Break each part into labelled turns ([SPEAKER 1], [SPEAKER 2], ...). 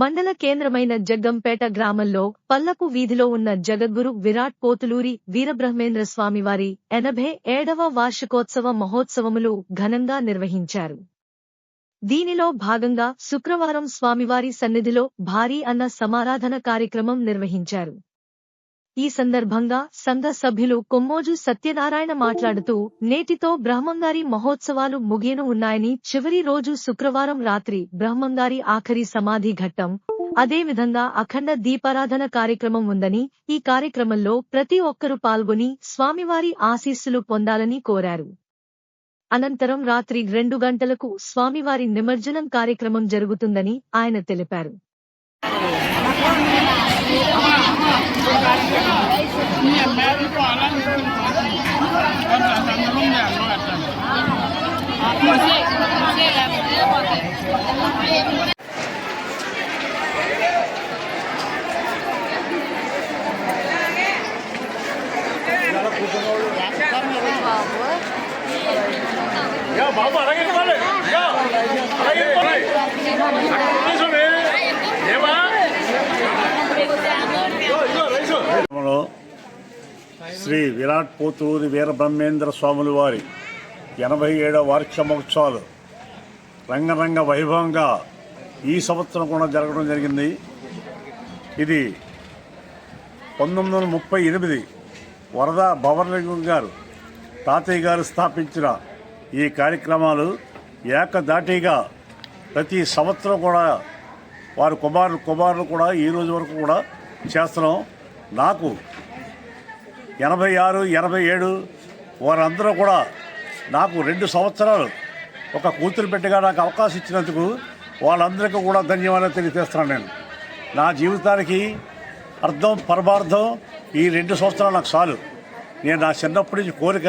[SPEAKER 1] మండల కేంద్రమైన జగ్గంపేట గ్రామంలో పల్లపు వీధిలో ఉన్న జగద్గురు విరాట్ పోతులూరి వీరబ్రహ్మేంద్ర స్వామివారి ఎనభై ఏడవ వార్షికోత్సవ మహోత్సవములు ఘనంగా నిర్వహించారు. దీనిలో భాగంగా శుక్రవారం స్వామివారి సన్నిధిలో భారీ అన్న సమారాధన కార్యక్రమం నిర్వహించారు. ఈ సందర్భంగా సంఘ సభ్యులు కొమ్మోజు సత్యనారాయణ మాట్లాడుతూ నేటితో బ్రహ్మంగారి మహోత్సవాలు ముగియను ఉన్నాయని చివరి రోజు శుక్రవారం రాత్రి బ్రహ్మంగారి ఆఖరి సమాధి ఘట్టం. అదేవిధంగా అఖండ దీపారాధన కార్యక్రమం ఉందని ఈ కార్యక్రమంలో ప్రతి ఒక్కరూ పాల్గొని స్వామివారి ఆశీస్సులు పొందాలని కోరారు. అనంతరం రాత్రి రెండు గంటలకు స్వామివారి నిమజ్జనం కార్యక్రమం జరుగుతుందని ఆయన తెలిపారు.
[SPEAKER 2] Ya, bawa barangnya ke
[SPEAKER 3] mana? Shri Virat Pothuri Veerabrahmendra స్వాముల వారి ఎనభై ఏడవ వార్షిక మహోత్సవాలు రంగరంగ వైభవంగా ఈ సంవత్సరం కూడా జరగడం జరిగింది. ఇది పంతొమ్మిది వందల ముప్పై ఎనిమిది వరద భవనలింగం గారు తాతయ్య గారు స్థాపించిన ఈ కార్యక్రమాలు ఏకదాటిగా ప్రతి సంవత్సరం కూడా వారి కుమారులు కుమారులు కూడా ఈ రోజు వరకు కూడా చేస్తున్నాం. నాకు ఎనభై ఆరు ఎనభై ఏడు వారందరూ కూడా నాకు రెండు సంవత్సరాలు ఒక కూతురు బిడ్డగా నాకు అవకాశం ఇచ్చినందుకు వాళ్ళందరికీ కూడా ధన్యవాదాలు తెలియజేస్తున్నాను నేను. నా జీవితానికి అర్థం పరమార్థం ఈ రెండు సంవత్సరాలు నాకు చాలు. నేను నా చిన్నప్పటి నుంచి కోరిక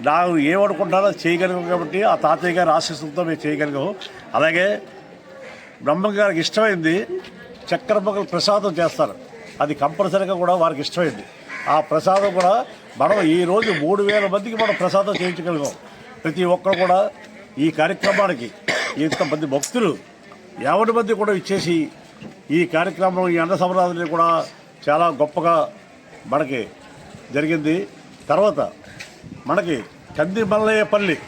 [SPEAKER 3] నాకు ఏమనుకుంటానో చేయగలిగాం కాబట్టి ఆ తాతయ్య గారి ఆశీస్సులతో మేము చేయగలిగాం అలాగే బ్రహ్మ గారికి ఇష్టమైంది చక్కెర ప్రసాదం చేస్తారు. అది కంపల్సరీగా కూడా వారికి ఇష్టమైంది. ఆ ప్రసాదం కూడా మనం ఈరోజు మూడు వేల మందికి మనం ప్రసాదం చేయించగలిగాం. ప్రతి ఒక్కరు కూడా ఈ కార్యక్రమానికి ఇంతమంది భక్తులు ఎవరి మంది కూడా ఇచ్చేసి ఈ కార్యక్రమం ఈ అన్న సమరాధుని కూడా చాలా గొప్పగా మనకి జరిగింది. తర్వాత మనకి కంది మల్లయ్యపల్లి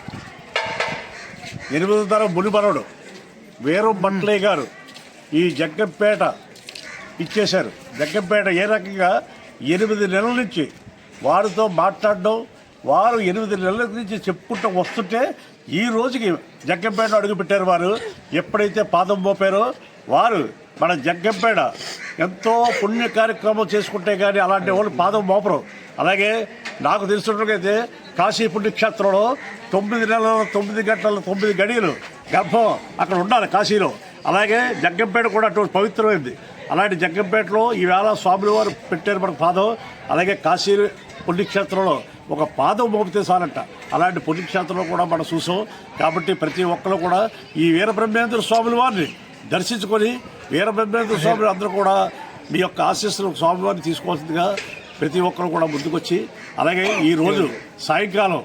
[SPEAKER 3] ఎనిమిదో తరం మునిమనుడు వేరు మంట్లయ్య గారు ఈ జగ్గంపేట ఇచ్చేశారు. జగ్గంపేట ఏ రకంగా ఎనిమిది నెలల నుంచి వారితో మాట్లాడడం వారు ఎనిమిది నెలల నుంచి చెప్పుకుంటూ వస్తుంటే ఈ రోజుకి జగ్గంపేట అడుగుపెట్టారు వారు. ఎప్పుడైతే పాదం మోపారో వారు మన జగ్గంపేట ఎంతో పుణ్య కార్యక్రమం చేసుకుంటే కానీ అలాంటి వాళ్ళు పాదం మోపరు. అలాగే నాకు తెలిసినట్లయితే కాశీ పుణ్యక్షేత్రంలో తొమ్మిది నెలల తొమ్మిది గంటల తొమ్మిది గడియలు గర్భం అక్కడ ఉండాలి కాశీలో. అలాగే జగ్గంపేట కూడా అటువంటి పవిత్రమైంది. అలాంటి జగ్గంపేటలో ఈవేళ స్వాముల వారు పెట్టారు మనకు పాదం. అలాగే కాశీ పుణ్యక్షేత్రంలో ఒక పాదం మోపితే చాలంట. అలాంటి పుణ్యక్షేత్రంలో కూడా మనం చూసాం. కాబట్టి ప్రతి ఒక్కరు కూడా ఈ వీరబ్రహ్మేంద్ర స్వాముల వారిని దర్శించుకొని వీరబ్రహ్మేంద్ర స్వాములు అందరూ కూడా మీ యొక్క ఆశీస్సులు స్వామివారిని తీసుకోవాల్సిందిగా ప్రతి ఒక్కరు కూడా ముందుకొచ్చి అలాగే ఈ రోజు సాయంకాలం